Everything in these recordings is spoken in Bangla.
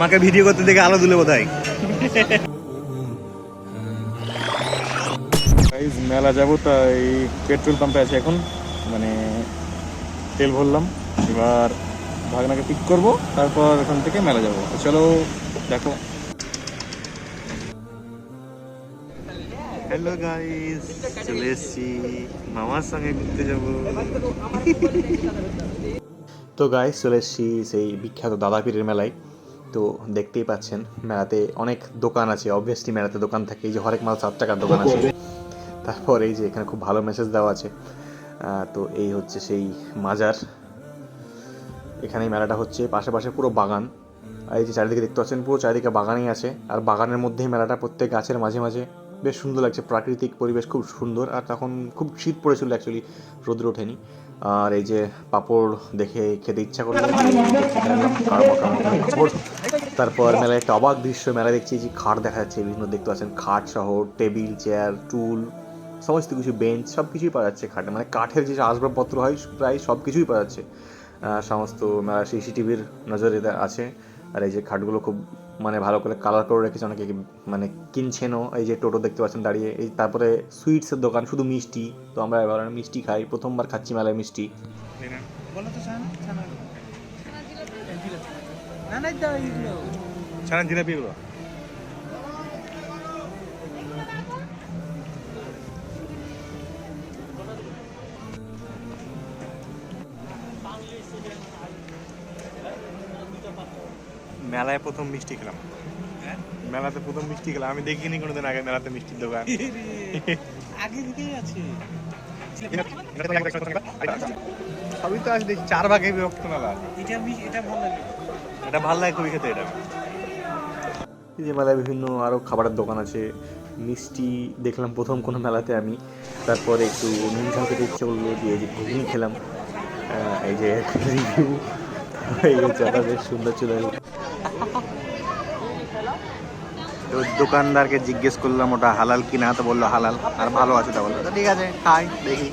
আমাকে ভিডিও করতে দেখে আলো দিলে বোধ হয় মেলা যাব তাই পেট্রোল পাম্পে আছে এখন। মানে তেল ভরলাম। এবার ভাগনাকে পিক করব তারপর ওখান থেকে মেলা যাব। চলো দেখো। হ্যালো গাইস চলে এসেছি। মামার সঙ্গে ঘুরতে যাব। তো গাইস চলে এসেছি সেই বিখ্যাত দাদা পীরের মেলায়। তো দেখতেই পাচ্ছেন, মেলাতে অনেক দোকান আছে অবভিয়াসলি মেলাতে দোকান থাকে, এই যে হরেক মাল সাত টাকার দোকান আছে। তারপর এই যে এখানে খুব ভালো মেসেজ দেওয়া আছে। তো এই হচ্ছে সেই মাজার। এখানে মেলাটা হচ্ছে পাশে পাশে পুরো বাগান। আর এই যে চারিদিকে দেখতে পাচ্ছেন, পুরো চারিদিকে বাগানই আছে। আর বাগানের মধ্যেই মেলাটা প্রত্যেক গাছের মাঝে মাঝে বেশ সুন্দর লাগছে, প্রাকৃতিক পরিবেশ খুব সুন্দর। আর তখন খুব শীত পড়েছিল অ্যাকচুয়ালি রোদ্র ওঠেনি। আর এই যে পাপড় দেখে খেতে ইচ্ছা করল। তারপর মেলায় একটা অবাক দৃশ্য, মেলায় দেখছি যে খাট দেখা যাচ্ছে, বিভিন্ন দেখতে পাচ্ছেন খাট সহ, টেবিল, চেয়ার, টুল, সমস্ত কিছু, বেঞ্চ সব কিছুই পাওয়া যাচ্ছে খাটে। মানে কাঠের যে আসবাবপত্র হয়, প্রায় সব কিছুই পাওয়া যাচ্ছে। সমস্ত মেলা সিসিটিভির নজরে আছে। আর এই যে খাটগুলো খুব মানে ভালো করে কালার করে রেখেছে অনেকে মানে কিনছেনও। এই যে টোটো দেখতে পাচ্ছেন দাঁড়িয়ে। এই তারপরে সুইটসের দোকান, শুধু মিষ্টি। তো আমরা এবার মিষ্টি খাই। প্রথমবার খাচ্ছি মেলায় মিষ্টি। জিলাপি এগুলো মেলায় প্রথম মিষ্টি খেলাম। মেলাতে প্রথম মিষ্টি খেলাম। আমি দেখিনি কোনোদিন আগে মেলাতে মিষ্টির দোকান। আগে থেকেই আছে সবই তো আছে দেখছি চার ভাগে বিভক্ত মেলা। এটা এটা ভালো লাগে। এটা ভালো লাগে খুবই খেতে এটা। যে মেলায় বিভিন্ন আরও খাবারের দোকান আছে, মিষ্টি দেখলাম প্রথম কোনো মেলাতে আমি, তারপরে একটু নুন ঝাল খেতে ইচ্ছে করল, দিয়ে যে ঘুগনি খেলাম। এই যে রিভিউ হচ্ছে বেশ সুন্দর ছিল। তো দোকানদারকে জিজ্ঞেস করলাম, ওটা হালাল কিনা? তো বলল, হালাল, আর ভালো আছে তা বলল ঠিক আছে, খাই, দেখি।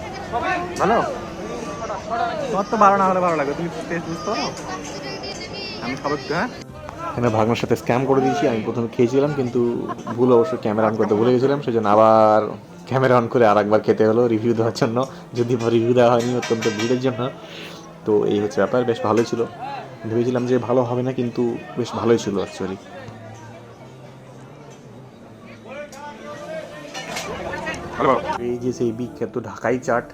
ভালো? তোমার তো ভালো না হলে ভালো লাগে, তুমি বুঝতে পারো? আমি খাবার হ্যাঁ? এখানে ভাগনার সাথে স্ক্যাম করে দিয়েছি, আমি প্রথমে খেয়েছিলাম, কিন্তু ভুল অবশ্য ক্যামেরা অন করতে ভুলে গেছিলাম, সেজন্য আবার ক্যামেরা অন করে আর একবার খেতে হলো রিভিউ দেওয়ার জন্য। যদি রিভিউ দেওয়া হয়নি, অত্যন্ত ভিড়ের জন্য। তো এই হচ্ছে ব্যাপার, বেশ ভালোই ছিল। ভেবেছিলাম যে ভালো হবে না, কিন্তু বেশ ভালোই ছিল অ্যাকচুয়ালি এই যে সেই বিখ্যাত ঢাকাই চাট,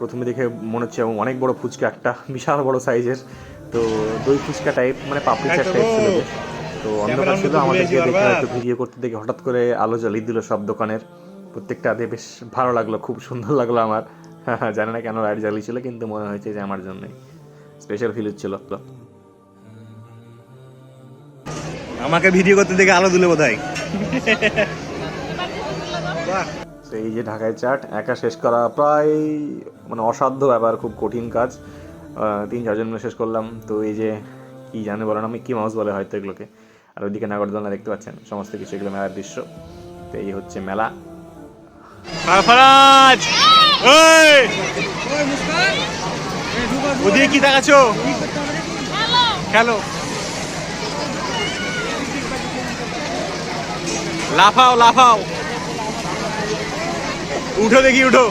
প্রথমে দেখে মনে হচ্ছে অনেক বড় ফুচকা, একটা বিশাল বড় সাইজের তো দই ফুচকা টাইপ মানে পাপড়ি চাট টাইপ ছিল তো অন্ধকার ছিল আমাদেরকে দেখে হয়তো ভিডিও করতে দেখে হঠাৎ করে আলো জ্বালিয়ে দিল সব দোকানের। প্রত্যেকটা দিয়ে বেশ ভালো লাগল খুব সুন্দর লাগল আমার। জানি না কেন লাইট জ্বালিয়েছিল কিন্তু মনে হয়েছে যে আমার জন্যই। স্পেশাল ফিল হচ্ছিল আমাকে ভিডিও করতে দেখে আলো দিলে বোধ হয় সেই যে ঢাকায় চাট একা শেষ করা প্রায় মানে অসাধ্য ব্যাপার খুব কঠিন কাজ। তিন চারজন মিলে শেষ করলাম। তো এই যে কি জানে বলেন আমি কি মাউস বলে হয়তো এগুলোকে। আর ওইদিকে নাগরদোলনা দেখতে পাচ্ছেন, সমস্ত কিছু এগুলো মেলার দৃশ্য। তো এই হচ্ছে মেলা। কি দেখাচ্ছ? খেলো। লাফাও লাফাও। উঠো দেখি, উঠো।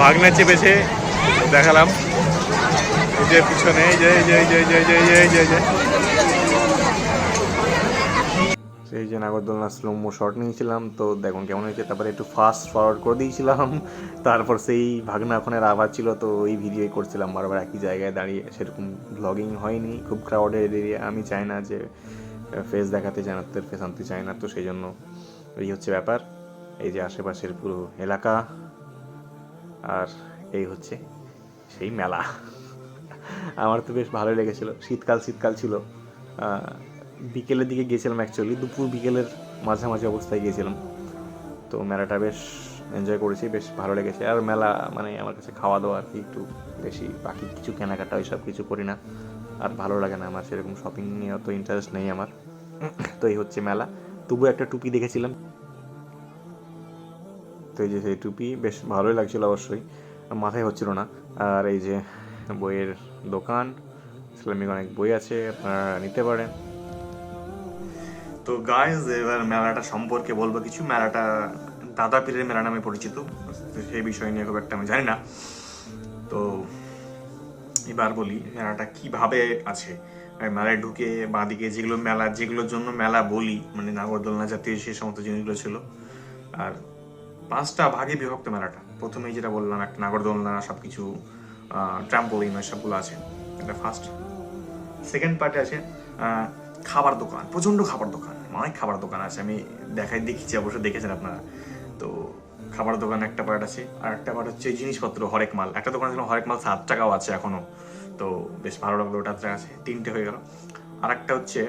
ভাগনা চেপেছে, দেখালাম। এই যে পিছনে, এই যে এই যে এই যে, এই সেই যে নাগরদোলনা স্লোমো শর্ট নিয়েছিলাম, তো দেখুন কেমন হয়েছে। তারপরে একটু ফাস্ট ফরওয়ার্ড করে দিয়েছিলাম, তারপর সেই ভাগনা ওখানে আবার ছিল, তো ওই ভিডিও করছিলাম বারবার একই জায়গায় দাঁড়িয়ে। সেরকম ব্লগিং হয়নি, খুব ক্রাউডেড এরিয়া আমি চাই না যে ফেস দেখাতে চাই না ফেস আনতে চাই না, তো সেই জন্য এই হচ্ছে ব্যাপার। এই যে আশেপাশের পুরো এলাকা আর এই হচ্ছে সেই মেলা। আমার তো বেশ ভালোই লেগেছিল। শীতকাল শীতকাল ছিল। বিকেলের দিকে গিয়েছিলাম অ্যাকচুয়ালি দুপুর বিকেলের মাঝামাঝি অবস্থায় গিয়েছিলাম। তো মেলাটা বেশ এনজয় করেছি, বেশ ভালো লেগেছে। আর মেলা মানে আমার কাছে খাওয়া দাওয়া আর কি একটু বেশি, বাকি কিছু কেনাকাটা ওইসব কিছু করি না। আর ভালো লাগে না আমার সেরকম শপিং নিয়ে অত ইন্টারেস্ট নেই আমার। তো এই হচ্ছে মেলা। তবু একটা টুপি দেখেছিলাম। তো যে সেই টুপি, বেশ ভালোই লাগছিল অবশ্যই। মাথায় হচ্ছিল না। আর এই যে বইয়ের দোকান, ইসলামিক অনেক বই আছে, আপনারা নিতে পারেন। তো গাইজ এবার মেলাটা সম্পর্কে বলব কিছু। মেলাটা দাদা পীরের মেলা নামে পরিচিত। সেই বিষয় নিয়ে খুব একটা আমি জানি না। তো এবার বলি, মেলাটা কীভাবে আছে? মেলায় ঢুকে বাঁদিকে যেগুলো মেলা, যেগুলোর জন্য মেলা বলি মানে নাগরদোলনা জাতীয় সেই সমস্ত জিনিসগুলো ছিল। আর পাঁচটা ভাগে বিভক্ত মেলাটা। প্রথমেই যেটা বললাম, একটা নাগরদোলনা সব কিছু ট্রাম্পোলিন সবগুলো আছে। এটা ফার্স্ট সেকেন্ড পার্টে আছে খাবার দোকান, প্রচণ্ড খাবার দোকান, অনেক খাবার দোকান আছে। আমি দেখাই দেখেছি অবশ্যই দেখেছেন আপনারা। তো খাবার দোকান একটা পার্ট আছে, আর একটা পার্ট হচ্ছে জিনিসপত্র, হরেক মাল। একটা দোকান ছিল হরেক মাল সাত টাকাও আছে এখনও তো বেশ ভালো লাগল, ওটা আছে, তিনটে হয়ে গেল। আর একটা হচ্ছে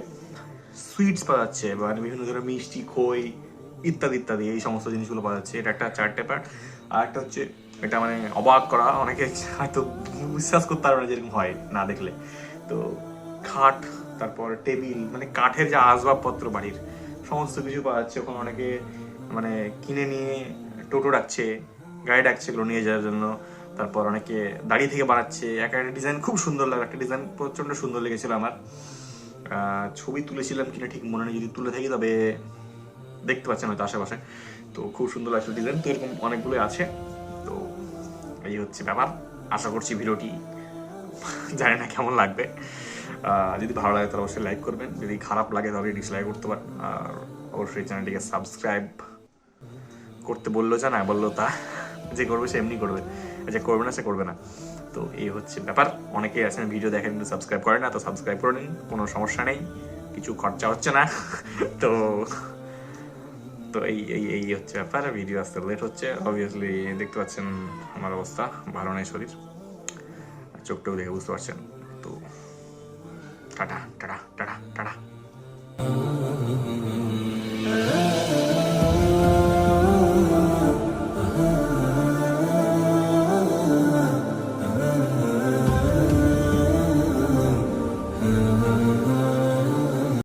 সুইটস পাওয়া যাচ্ছে মানে বিভিন্ন ধরনের মিষ্টি, খই ইত্যাদি ইত্যাদি, এই সমস্ত জিনিসগুলো পাওয়া যাচ্ছে। এটা একটা চারটে পার্ট আর একটা হচ্ছে, এটা মানে অবাক করা। অনেকে হয়তো বিশ্বাস করতে পারবে না যেরকম হয় না দেখলে। তো খাট, তারপর টেবিল মানে কাঠের যে আসবাবপত্র বাড়ির, সমস্ত কিছু পাওয়া যাচ্ছে। ওখানে অনেকে মানে কিনে নিয়ে টোটো ডাকছে, গাড়ি ডাকছে এগুলো নিয়ে যাওয়ার জন্য। তারপর অনেকে দাঁড়িয়ে থেকে বানাচ্ছে। এক একটা ডিজাইন খুব সুন্দর লাগে। একটা ডিজাইন প্রচণ্ড সুন্দর লেগেছিল আমার। ছবি তুলেছিলাম কিনা ঠিক মনে নেই। যদি তুলে থাকি তবে দেখতে পাচ্ছেন হয়তো আশেপাশে। তো খুব সুন্দর লাগছে ডিজাইন তো এরকম অনেকগুলো আছে। তো এই হচ্ছে ব্যাপার। আশা করছি ভিডিওটি জানি না কেমন লাগবে। যদি ভালো লাগে তাহলে অবশ্যই লাইক করবেন। যদি খারাপ লাগে তাহলে ডিসলাইক করতে পারেন। আর অবশ্যই চ্যানেলটিকে সাবস্ক্রাইব করতে বলল যা, না, বলল তা। যে করবে সে এমনি করবে। যে করবে না, সে করবে না। তো এই হচ্ছে ব্যাপার। অনেকেই আছেন ভিডিও দেখেন, কিন্তু সাবস্ক্রাইব করে না। তো সাবস্ক্রাইব করে নিন। কোনো সমস্যা নেই। কিছু খরচা হচ্ছে না। তো তো এই এই এই হচ্ছে ব্যাপার। ভিডিও আসতে লেট হচ্ছে। অবভিয়াসলি দেখতে পাচ্ছেন আমার অবস্থা। ভালো নেই শরীর। চোখটাও দেখে বুঝতে পারছেন। তো টাটা টাটা টাটা টাটা।